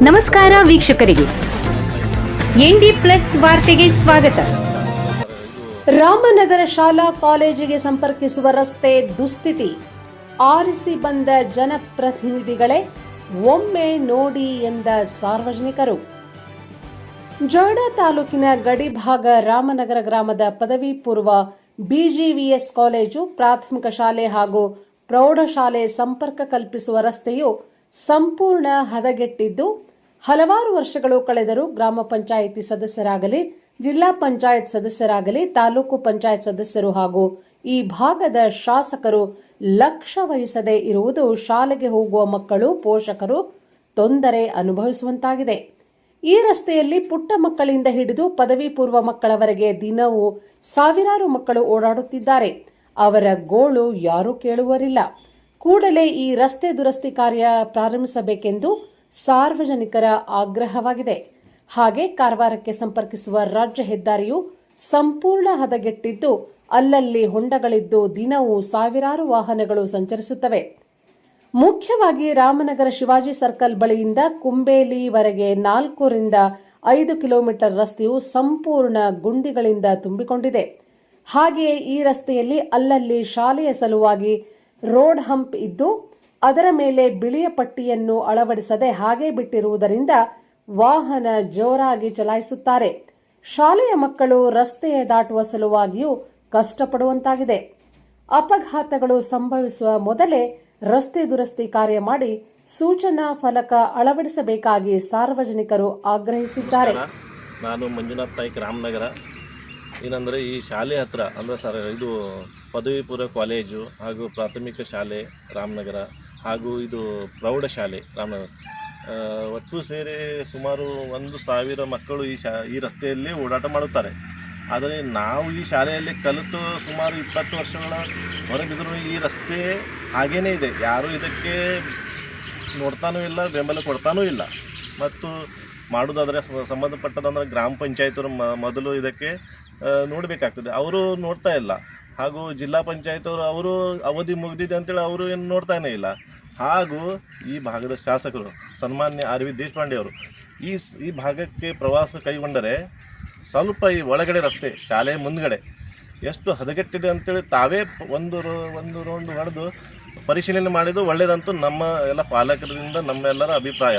ನಮಸ್ಕಾರ ವೀಕ್ಷಕರಿಗೆ. ND plus ವಾರ್ತೆಗೆ ಸ್ವಾಗತ. ರಾಮನಗರ ಶಾಲಾ ಕಾಲೇಜಿಗೆ ಸಂಪರ್ಕಿಸುವ ರಸ್ತೆ ದುಸ್ಥಿತಿ. ಆರಿಸಿ ಬಂದ ಜನಪ್ರತಿನಿಧಿಗಳೇ ಒಮ್ಮೆ ನೋಡಿ ಎಂದ ಸಾರ್ವಜನಿಕರು. ಜೋಡ ತಾಲೂಕಿನ ಗಡಿಭಾಗ ರಾಮನಗರ ಗ್ರಾಮದ ಪದವಿ ಪೂರ್ವ ಬಿಜಿವಿಎಸ್ ಕಾಲೇಜು ಪ್ರಾಥಮಿಕ ಶಾಲೆ ಹಾಗೂ ಪ್ರೌಢಶಾಲೆ ಸಂಪರ್ಕ ಕಲ್ಪಿಸುವ ರಸ್ತೆಯು ಸಂಪೂರ್ಣ ಹದಗೆಟ್ಟಿದ್ದು ಹಲವಾರು ವರ್ಷಗಳು ಕಳೆದರೂ ಗ್ರಾಮ ಪಂಚಾಯಿತಿ ಸದಸ್ಯರಾಗಲಿ, ಜಿಲ್ಲಾ ಪಂಚಾಯತ್ ಸದಸ್ಯರಾಗಲಿ, ತಾಲೂಕು ಪಂಚಾಯತ್ ಸದಸ್ಯರು ಹಾಗೂ ಈ ಭಾಗದ ಶಾಸಕರು ಲಕ್ಷ ವಹಿಸದೇ ಇರುವುದು ಶಾಲೆಗೆ ಹೋಗುವ ಮಕ್ಕಳು, ಪೋಷಕರು ತೊಂದರೆ ಅನುಭವಿಸುವಂತಾಗಿದೆ. ಈ ರಸ್ತೆಯಲ್ಲಿ ಪುಟ್ಟ ಮಕ್ಕಳಿಂದ ಹಿಡಿದು ಪದವಿ ಪೂರ್ವ ಮಕ್ಕಳವರೆಗೆ ದಿನವೂ ಸಾವಿರಾರು ಮಕ್ಕಳು ಓಡಾಡುತ್ತಿದ್ದಾರೆ. ಅವರ ಗೋಳು ಯಾರೂ ಕೇಳುವರಿಲ್ಲ. ಕೂಡಲೇ ಈ ರಸ್ತೆ ದುರಸ್ತಿ ಕಾರ್ಯ ಪ್ರಾರಂಭಿಸಬೇಕೆಂದು ಸಾರ್ವಜನಿಕರ ಆಗ್ರಹವಾಗಿದೆ. ಹಾಗೆ ಕಾರವಾರಕ್ಕೆ ಸಂಪರ್ಕಿಸುವ ರಾಜ್ಯ ಹೆದ್ದಾರಿಯು ಸಂಪೂರ್ಣ ಹದಗೆಟ್ಟಿದ್ದು, ಅಲ್ಲಲ್ಲಿ ಹೊಂಡಗಳಿದ್ದು ದಿನವೂ ಸಾವಿರಾರು ವಾಹನಗಳು ಸಂಚರಿಸುತ್ತವೆ. ಮುಖ್ಯವಾಗಿ ರಾಮನಗರ ಶಿವಾಜಿ ಸರ್ಕಲ್ ಬಳಿಯಿಂದ ಕುಂಬೇಲಿವರೆಗೆ ನಾಲ್ಕರಿಂದ ಐದು ಕಿಲೋಮೀಟರ್ ರಸ್ತೆಯು ಸಂಪೂರ್ಣ ಗುಂಡಿಗಳಿಂದ ತುಂಬಿಕೊಂಡಿದೆ. ಹಾಗೆಯೇ ಈ ರಸ್ತೆಯಲ್ಲಿ ಅಲ್ಲಲ್ಲಿ ಶಾಲೆಯ ಸಲುವಾಗಿ ರೋಡ್ ಹಂಪ್ ಇದ್ದು ಅದರ ಮೇಲೆ ಬಿಳಿಯ ಪಟ್ಟಿಯನ್ನು ಅಳವಡಿಸದೆ ಹಾಗೆ ಬಿಟ್ಟಿರುವುದರಿಂದ ವಾಹನ ಜೋರಾಗಿ ಚಲಾಯಿಸುತ್ತಾರೆ. ಶಾಲೆಯ ಮಕ್ಕಳು ರಸ್ತೆಯ ದಾಟುವ ಸಲುವಾಗಿಯೂ ಕಷ್ಟಪಡುವಂತಾಗಿದೆ. ಅಪಘಾತಗಳು ಸಂಭವಿಸುವ ಮೊದಲೇ ರಸ್ತೆ ದುರಸ್ತಿ ಕಾರ್ಯ ಮಾಡಿ ಸೂಚನಾ ಫಲಕ ಅಳವಡಿಸಬೇಕಾಗಿ ಸಾರ್ವಜನಿಕರು ಆಗ್ರಹಿಸಿದ್ದಾರೆ. ನಾನು ಮಂಜುನಾಥ್ ತಾಯಿ ರಾಮನಗರ. ಏನಂದರೆ ಈ ಶಾಲೆ ಹತ್ರ, ಅಂದ್ರೆ ಸರ್, ಇದು ಪದವಿ ಪೂರ್ವ ಕಾಲೇಜು ಹಾಗೂ ಪ್ರಾಥಮಿಕ ಶಾಲೆ ರಾಮನಗರ ಹಾಗೂ ಇದು ಪ್ರೌಢಶಾಲೆ ರಾಮನಗರ. ಒಟ್ಟು ಸೇರಿ ಸುಮಾರು ಒಂದು ಸಾವಿರ ಮಕ್ಕಳು ಈ ಶಾ, ಈ ರಸ್ತೆಯಲ್ಲಿ ಓಡಾಟ ಮಾಡುತ್ತಾರೆ. ಆದರೆ ನಾವು ಈ ಶಾಲೆಯಲ್ಲಿ ಕಲಿತು ಸುಮಾರು ಇಪ್ಪತ್ತು ವರ್ಷಗಳ ಹೊರಗಿದ್ರು ಈ ರಸ್ತೆ ಹಾಗೇ ಇದೆ. ಯಾರೂ ಇದಕ್ಕೆ ನೋಡ್ತಾನೂ ಇಲ್ಲ, ಬೆಂಬಲ ಕೊಡ್ತಾನೂ ಇಲ್ಲ. ಮತ್ತು ಮಾಡೋದಾದರೆ ಸಂಬಂಧಪಟ್ಟದಂದರೆ ಗ್ರಾಮ ಪಂಚಾಯತರು ಮೊದಲು ಇದಕ್ಕೆ ನೋಡಬೇಕಾಗ್ತದೆ. ಅವರು ನೋಡ್ತಾ ಇಲ್ಲ. ಹಾಗೂ ಜಿಲ್ಲಾ ಪಂಚಾಯತ್ ಅವರು ಅವರು ಅವಧಿ ಮುಗಿದಿದೆ ಅಂತೇಳಿ ಅವರು ಏನು ನೋಡ್ತಾನೇ ಇಲ್ಲ. ಹಾಗೂ ಈ ಭಾಗದ ಶಾಸಕರು, ಸನ್ಮಾನ್ಯ ಆರ್ ವಿ ದೇಶಪಾಂಡೆ ಅವರು, ಈ ಈ ಭಾಗಕ್ಕೆ ಪ್ರವಾಸ ಕೈಗೊಂಡರೆ ಸ್ವಲ್ಪ ಈ ಒಳಗಡೆ ರಸ್ತೆ, ಶಾಲೆ ಮುಂದ್ಗಡೆ ಎಷ್ಟು ಹದಗೆಟ್ಟಿದೆ ಅಂತೇಳಿ ತಾವೇ ಒಂದು ಒಂದು ರೌಂಡ್ ಹೊಡೆದು ಪರಿಶೀಲನೆ ಮಾಡಿದ್ದು ಒಳ್ಳೆಯದಂತೂ ನಮ್ಮ ಎಲ್ಲ ಪಾಲಕರಿಂದ ನಮ್ಮೆಲ್ಲರ ಅಭಿಪ್ರಾಯ.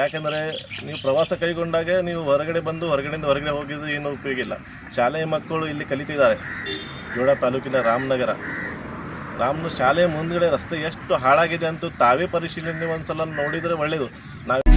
ಯಾಕೆಂದರೆ ನೀವು ಪ್ರವಾಸ ಕೈಗೊಂಡಾಗ ನೀವು ಹೊರಗಡೆ ಬಂದು ಹೊರಗಡೆಯಿಂದ ಹೊರಗಡೆ ಹೋಗಿದ್ದು ಏನು ಉಪಯೋಗ ಇಲ್ಲ. ಶಾಲೆಯ ಮಕ್ಕಳು ಇಲ್ಲಿ ಕಲಿತಿದ್ದಾರೆ. ಜೋಡ ತಾಲೂಕಿನ ರಾಮನಗರ. ರಾಮನ ಶಾಲೆ ಮುಂದ್ಗಡೆ ರಸ್ತೆ ಎಷ್ಟು ಹಾಳಾಗಿದೆ ಅಂತ ತಾವೇ ಪರಿಶೀಲನೆ ಒಂದ್ಸಲ ನೋಡಿದರೆ ಒಳ್ಳೆಯದು ನಾವು